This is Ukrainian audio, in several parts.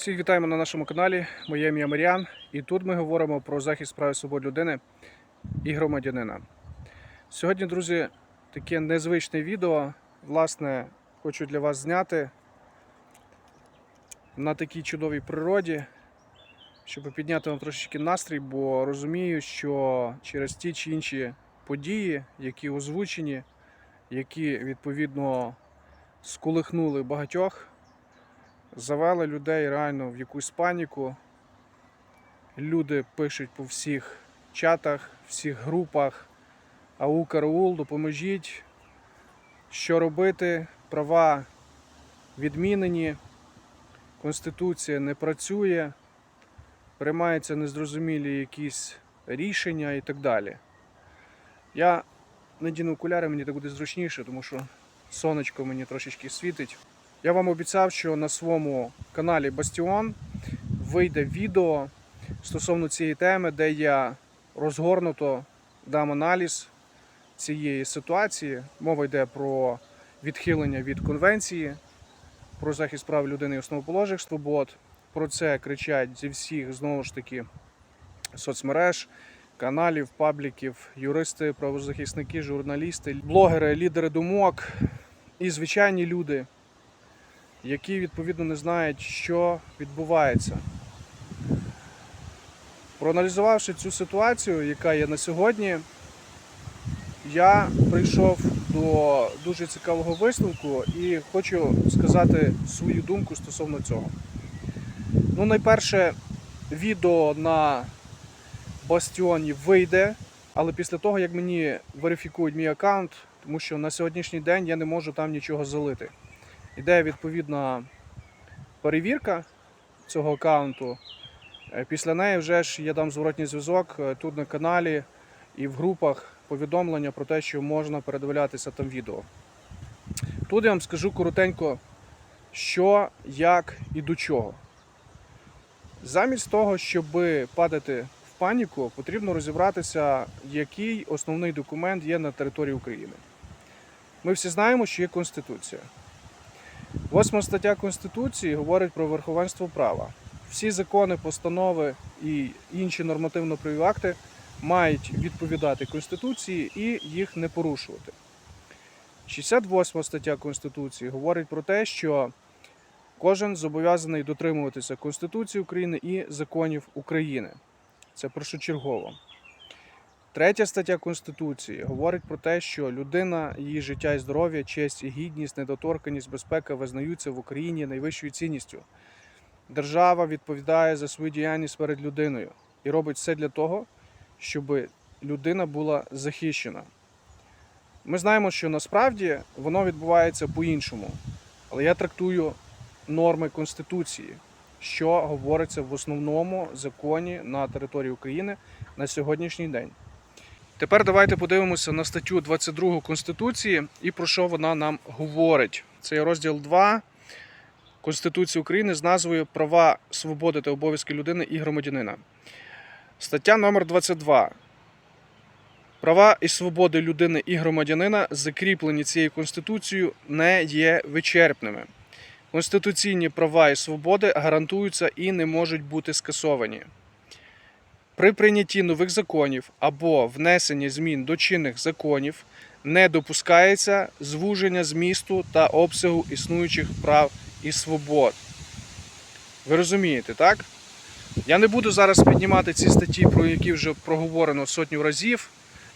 Всіх вітаємо на нашому каналі. Моє ім'я Маріан, і тут ми говоримо про захист прав і свобод людини і громадянина. Сьогодні, друзі, таке незвичне відео. Власне, хочу для вас зняти на такій чудовій природі, щоб підняти вам трошечки настрій, бо розумію, що через ті чи інші події, які озвучені, які відповідно сколихнули багатьох завели людей реально в якусь паніку. Люди пишуть по всіх чатах, всіх групах. АУ караул, допоможіть, що робити, права відмінені, Конституція не працює, приймаються незрозумілі якісь рішення і так далі. Я надіну окуляри, мені так буде зручніше, тому що сонечко мені трошечки світить. Я вам обіцяв, що на своєму каналі Бастіон вийде відео стосовно цієї теми, де я розгорнуто дам аналіз цієї ситуації. Мова йде про відхилення від конвенції про захист прав людини і основоположних свобод. Про це кричать зі всіх знову ж таки соцмереж, каналів, пабліків, юристи, правозахисники, журналісти, блогери, лідери думок і звичайні люди які відповідно не знають, що відбувається. Проаналізувавши цю ситуацію, яка є на сьогодні, я прийшов до дуже цікавого висновку і хочу сказати свою думку стосовно цього. Ну, найперше, відео на Бастіоні вийде, але після того, як мені верифікують мій аккаунт, тому що на сьогоднішній день я не можу там нічого залити. Іде відповідна перевірка цього аккаунту. Е, Після неї вже ж я дам зворотній зв'язок е, тут на каналі і в групах повідомлення про те, що можна передивлятися там відео. Тут я вам скажу коротенько, що, як і до чого. Замість того, щоб падати в паніку, потрібно розібратися, який основний документ є на території України. Ми всі знаємо, що є Конституція. Восьма стаття Конституції говорить про верховенство права. Всі закони, постанови і інші нормативно-правові акти мають відповідати Конституції і їх не порушувати. 68 стаття Конституції говорить про те, що кожен зобов'язаний дотримуватися Конституції України і законів України. Це першочергово. Третя стаття Конституції говорить про те, що людина, її життя і здоров'я, честь і гідність, недоторканність, безпека визнаються в Україні найвищою цінністю. Держава відповідає за свою діяльність перед людиною і робить все для того, щоб людина була захищена. Ми знаємо, що насправді воно відбувається по-іншому, але я трактую норми Конституції, що говориться в основному законі на території України на сьогоднішній день. Тепер давайте подивимося на статтю 22 Конституції і про що вона нам говорить. Це є розділ 2 Конституції України з назвою Права, свободи та обов'язки людини і громадянина. Стаття номер 22. Права і свободи людини і громадянина, закріплені цією Конституцією, не є вичерпними. Конституційні права і свободи гарантуються і не можуть бути скасовані. При прийнятті нових законів або внесенні змін до чинних законів не допускається звуження змісту та обсягу існуючих прав і свобод. Ви розумієте, так? Я не буду зараз піднімати ці статті, про які вже проговорено сотню разів.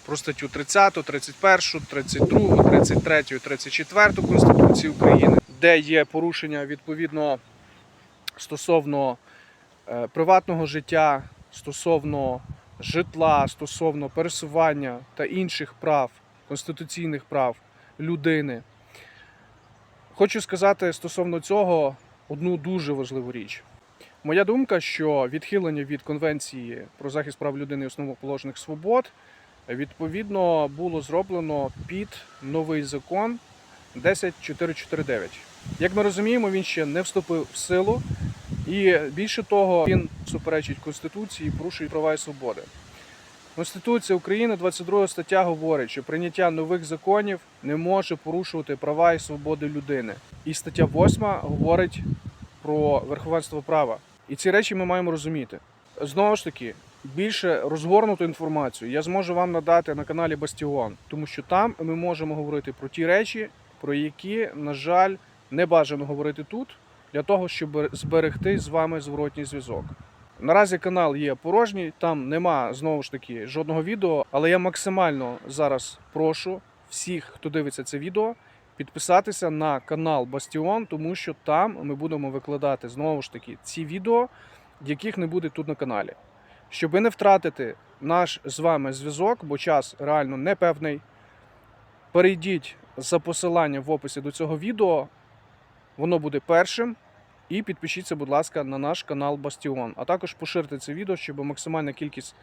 Про статтю 30, 31, 32, 33, 34 Конституції України, де є порушення відповідно стосовно е, приватного життя, стосовно житла, стосовно пересування та інших прав, конституційних прав людини. Хочу сказати стосовно цього одну дуже важливу річ. Моя думка, що відхилення від Конвенції про захист прав людини і основоположних свобод відповідно було зроблено під новий закон 10449. Як ми розуміємо, він ще не вступив в силу, і більше того, він суперечить Конституції і порушує права і свободи. Конституція України, 22 стаття говорить, що прийняття нових законів не може порушувати права і свободи людини. І стаття 8 говорить про верховенство права. І ці речі ми маємо розуміти. Знову ж таки, більше розгорнуту інформацію я зможу вам надати на каналі Бастіон, тому що там ми можемо говорити про ті речі, про які, на жаль, не бажано говорити тут, для того, щоб зберегти з вами зворотній зв'язок. Наразі канал є порожній, там нема знову ж таки жодного відео, але я максимально зараз прошу всіх, хто дивиться це відео, підписатися на канал Бастіон, тому що там ми будемо викладати знову ж таки ці відео, яких не буде тут на каналі. Щоб не втратити наш з вами зв'язок, бо час реально непевний. Перейдіть за посиланням в описі до цього відео, воно буде першим. І підпишіться, будь ласка, на наш канал Бастіон. А також поширте це відео, щоб максимальна кількість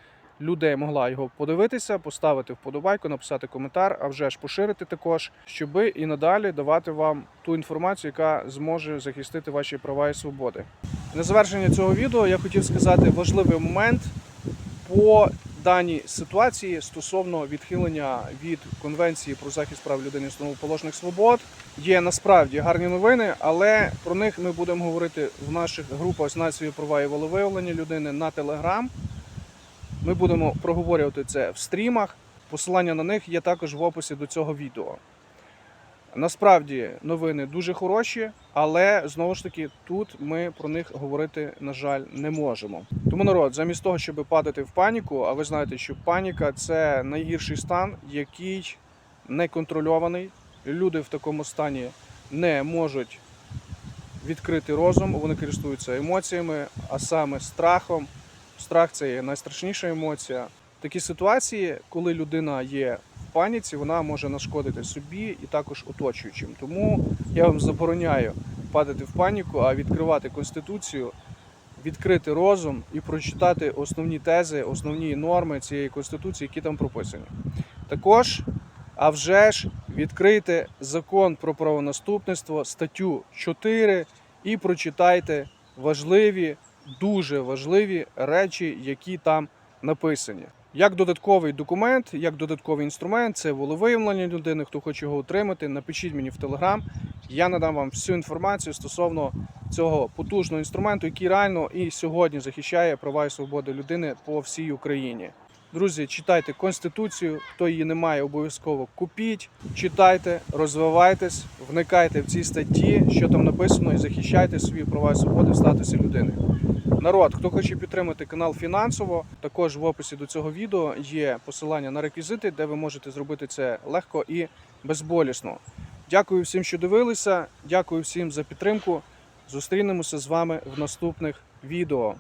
людей могла його подивитися, поставити вподобайку, написати коментар, а вже ж поширити також, щоб і надалі давати вам ту інформацію, яка зможе захистити ваші права і свободи. На завершення цього відео я хотів сказати важливий момент по даній ситуації стосовно відхилення від конвенції про захист прав людини і основоположних свобод. Є насправді гарні новини, але про них ми будемо говорити в наших групах з нацією права і волевиявлення людини на Телеграм. Ми будемо проговорювати це в стрімах. Посилання на них є також в описі до цього відео. Насправді новини дуже хороші, але знову ж таки тут ми про них говорити, на жаль, не можемо. Тому народ, замість того, щоб падати в паніку, а ви знаєте, що паніка це найгірший стан, який не контрольований. Люди в такому стані не можуть відкрити розум, вони користуються емоціями, а саме страхом. Страх це є найстрашніша емоція. Такі ситуації, коли людина є паніці, вона може нашкодити собі і також оточуючим. Тому я вам забороняю падати в паніку, а відкривати конституцію, відкрити розум і прочитати основні тези, основні норми цієї конституції, які там прописані. Також, а вже ж, відкрийте закон про правонаступництво, статтю 4 і прочитайте важливі, дуже важливі речі, які там написані. Як додатковий документ, як додатковий інструмент, це волевиявлення людини, хто хоче його отримати, напишіть мені в Телеграм. Я надам вам всю інформацію стосовно цього потужного інструменту, який реально і сьогодні захищає права і свободи людини по всій Україні. Друзі, читайте конституцію. Хто її не має, обов'язково купіть, читайте, розвивайтесь, вникайте в ці статті, що там написано, і захищайте свої права і свободи в статусі людини. Народ, хто хоче підтримати канал фінансово, також в описі до цього відео є посилання на реквізити, де ви можете зробити це легко і безболісно. Дякую всім, що дивилися. Дякую всім за підтримку. Зустрінемося з вами в наступних відео.